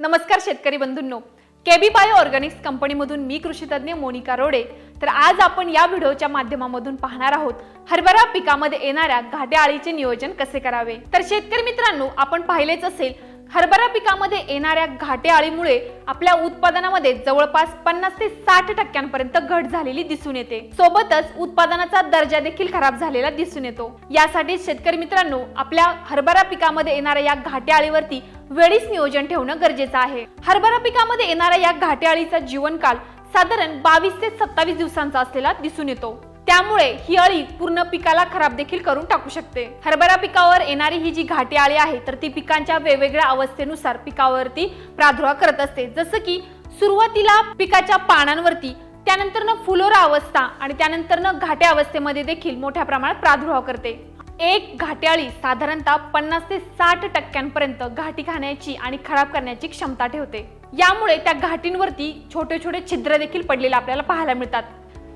नमस्कार शेतकरी बंधूंनो. केबी बायो ऑर्गॅनिक्स कंपनीमधून मी कृषीतज्ञ मोनिका रोडे. तर आज आपण या व्हिडिओच्या माध्यमामधून पाहणार आहोत हरभरा पिकामध्ये येणाऱ्या घाट्या आळीचे नियोजन कसे करावे? तर शेतकरी मित्रांनो आपण पाहिलेच असेल हरभरा पिकामध्ये येणाऱ्या घाटे आळीमुळे आपल्या उत्पादनामध्ये जवळपास पन्नास ते साठ टक्क्यांपर्यंत घट झालेली दिसून येते. सोबतच उत्पादनाचा दर्जा देखील खराब झालेला दिसून येतो. यासाठी शेतकरी मित्रांनो आपल्या हरभरा पिकामध्ये येणाऱ्या या घाटे आळीवरती वेळीच नियोजन ठेवणं गरजेचं आहे. हरभरा पिकामध्ये येणाऱ्या या घाटे आळीचा जीवनकाल साधारण बावीस ते सत्तावीस दिवसांचा असलेला दिसून येतो. त्यामुळे ही अळी पूर्ण पिकाला खराब देखील करून टाकू शकते. हरभरा पिकावर येणारी ही जी घाटी आळी आहे तर ती पिकांच्या वेगवेगळ्या अवस्थेनुसार पिकावरती प्रादुर्भाव करत असते. जसं की सुरुवातीला पिकाच्या पानांवरती त्यानंतर न फुलोरा अवस्था आणि त्यानंतर घाट्या अवस्थेमध्ये देखील मोठ्या प्रमाणात प्रादुर्भाव करते. एक घाट्याळी साधारणतः पन्नास ते साठ टक्क्यांपर्यंत घाटी खाण्याची आणि खराब करण्याची क्षमता ठेवते. यामुळे त्या घाटींवरती छोटे छोटे छिद्र देखील पडलेले आपल्याला पाहायला मिळतात.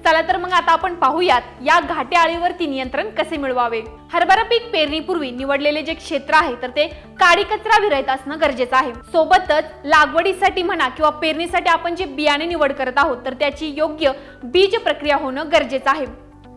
चला तर मग आता आपण पाहूयात या घाटे आळीवरती नियंत्रण कसे मिळवावे? हरभरा पीक पेरणीपूर्वी निवडलेले जे क्षेत्र आहे तर ते काडी कचरा विरहित असणं गरजेचं आहे. सोबतच लागवडीसाठी म्हणा किंवा पेरणीसाठी आपण जे बियाणे निवड करत आहोत तर त्याची योग्य बीज प्रक्रिया होणं गरजेचं आहे.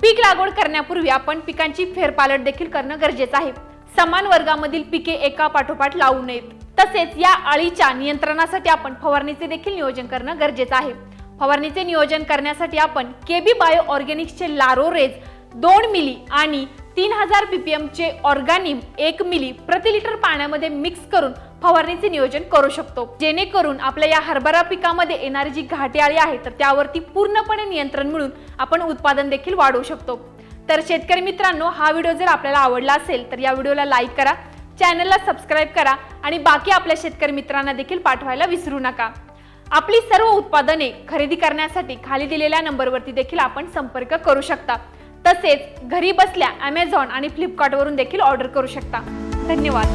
पीक लागवड करण्यापूर्वी आपण पिकांची फेरपालट देखील करणं गरजेचं आहे. समान वर्गामधील पिके एका पाठोपाठ लावू नयेत. तसेच या अळीच्या नियंत्रणासाठी आपण फवारणीचे देखील नियोजन करणं गरजेचं आहे. फवारणीचे नियोजन करण्यासाठी आपण केबी बायो ऑर्गॅनिक्सचे लारोरेज दोन मिली आणि तीन हजार पीपीएमचे ऑर्गॅनिम एक मिली प्रति लिटर पाण्यामध्ये मिक्स करून फवारणीचे नियोजन करू शकतो. जेणेकरून आपल्या या हरभरा पिकामध्ये येणारी जी घाटी आळी आहे तर त्यावरती पूर्णपणे नियंत्रण मिळून आपण उत्पादन देखील वाढवू शकतो. तर शेतकरी मित्रांनो हा व्हिडिओ जर आपल्याला आवडला असेल तर या व्हिडिओला लाईक करा चॅनलला सबस्क्राईब करा आणि बाकी आपल्या शेतकरी मित्रांना देखील पाठवायला विसरू नका. आपली सर्व उत्पादने खरेदी करण्यासाठी खाली दिलेल्या नंबरवरती देखील आपण संपर्क करू शकता. तसेच घरी बसल्या अमेझॉन आणि फ्लिपकार्टवरून देखील ऑर्डर करू शकता. धन्यवाद.